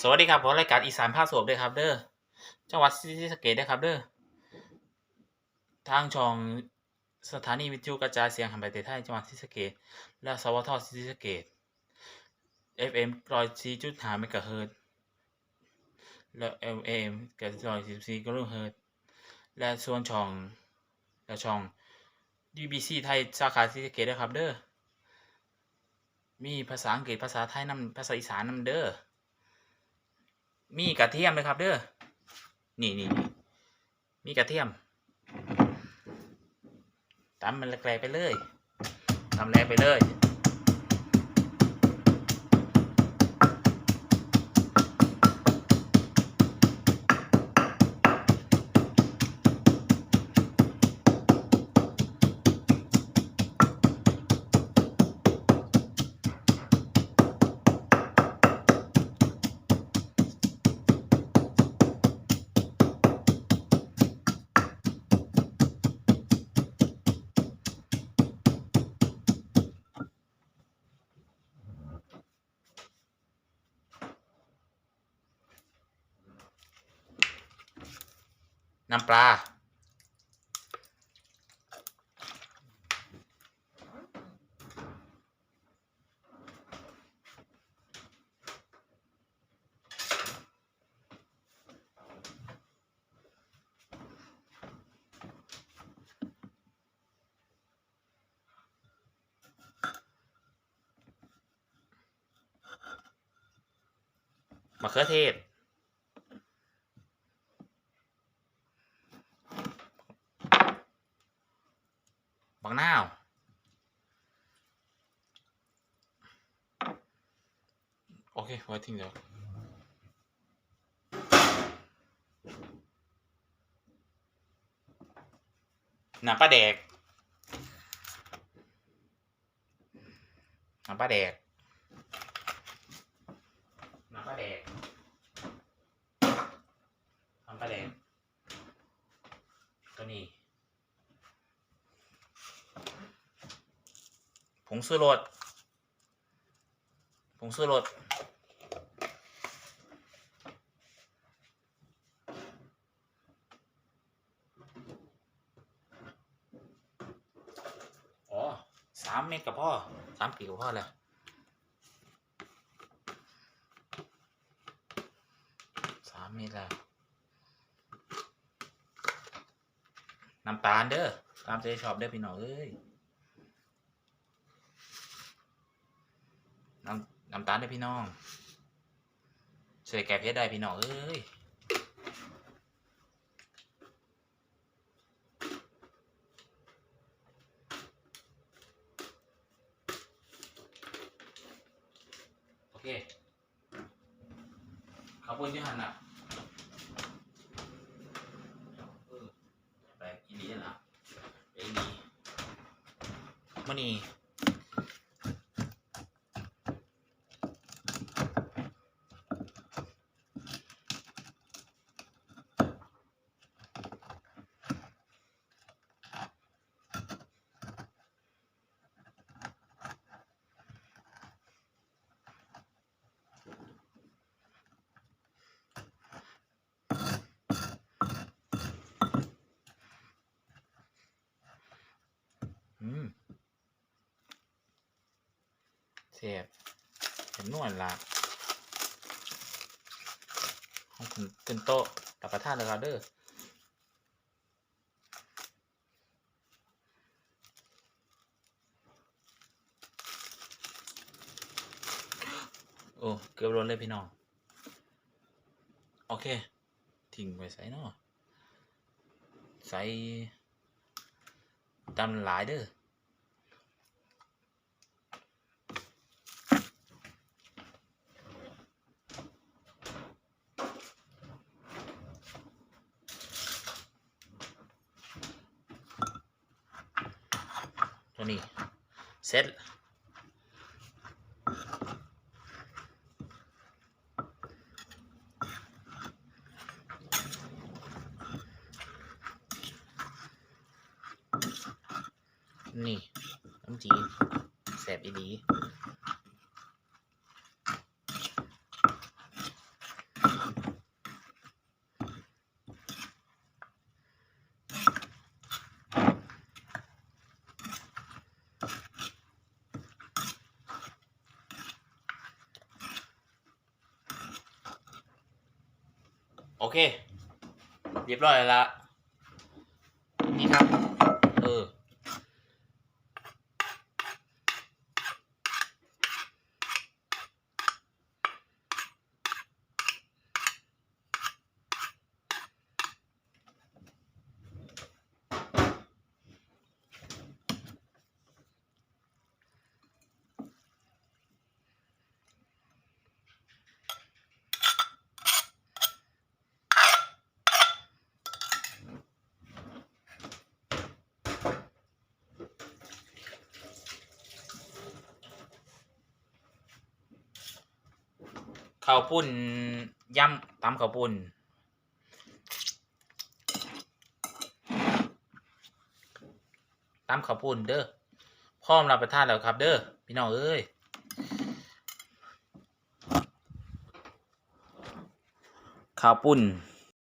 สวัสดีครับผมรายการอีสานภาคสวบด้วยครับ เด้อจังหวัดศรีสะเกด้วยครับเด้อทางช่องสถานีวิทยุกระจายเสียงแห่งประเทศไทยจังหวัดศรีสะเกษและสวทศรีสะเกษ FM ร้อยสี่จุดห้าเมกะเฮิรตซ์และ FM กับร้อยสิบสี่กิโลเฮิรตซ์และส่วนช่องและช่อง DBC ไทยสาขาศรีสะเกด้วยครับเด้อมีภาษาอังกฤษภาษาไทยนำภาษาอีสานนำเด้อ มีกระเทียมเลยครับเด้อ นี่นี่มีกระเทียมตำมันแกลไปเลยตำแรงไปเลย น้ำปลา มะเขือเทศ บักนาวโอเคไว้ทิ้งเดี๋ยวน้ำปลาแดกน้ำปลาแดกน้ำปลาแดก น้ำปลาแดก ตัวนี้ ผ งซื้อรสผงซื้อรสอ๋อสามเม็ดกับพ่อสามปีกับพ่อแล้วสามเม็ดแล้วน้ำตาลเด้อตามใจชอบเด้พี่น้องเอ้ย น้ำน้ำตาลได้พี่น้องช่วยแกเพชรได้พี่น้องเอ้ยโอเคเขาพูดที่หันอะไปอีนี้ล่ะไปอีนี้มันนี่ อืม เสียบเห็นนวลละห้องคุณขึ้นโต๊ะรับประทานเลยครับเด้อโอ้เกือบโดนเลยพี่น้อง โอเค ทิ้งไว้ใส่เนาะใส่ตำหลายเด้อ ตัวนี้เสร็จนี่น้ำจีนแสบอีดี เค เรียบร้อยแล้วละนี่ครับ เออ ข้าวปุ้นย่ำตำข้าวปุ้นตำข้าวปุ้นเด้อพร้อมรับประทานแล้วครับ เด้อพี่น้องเอ้ยข้าวปุ้น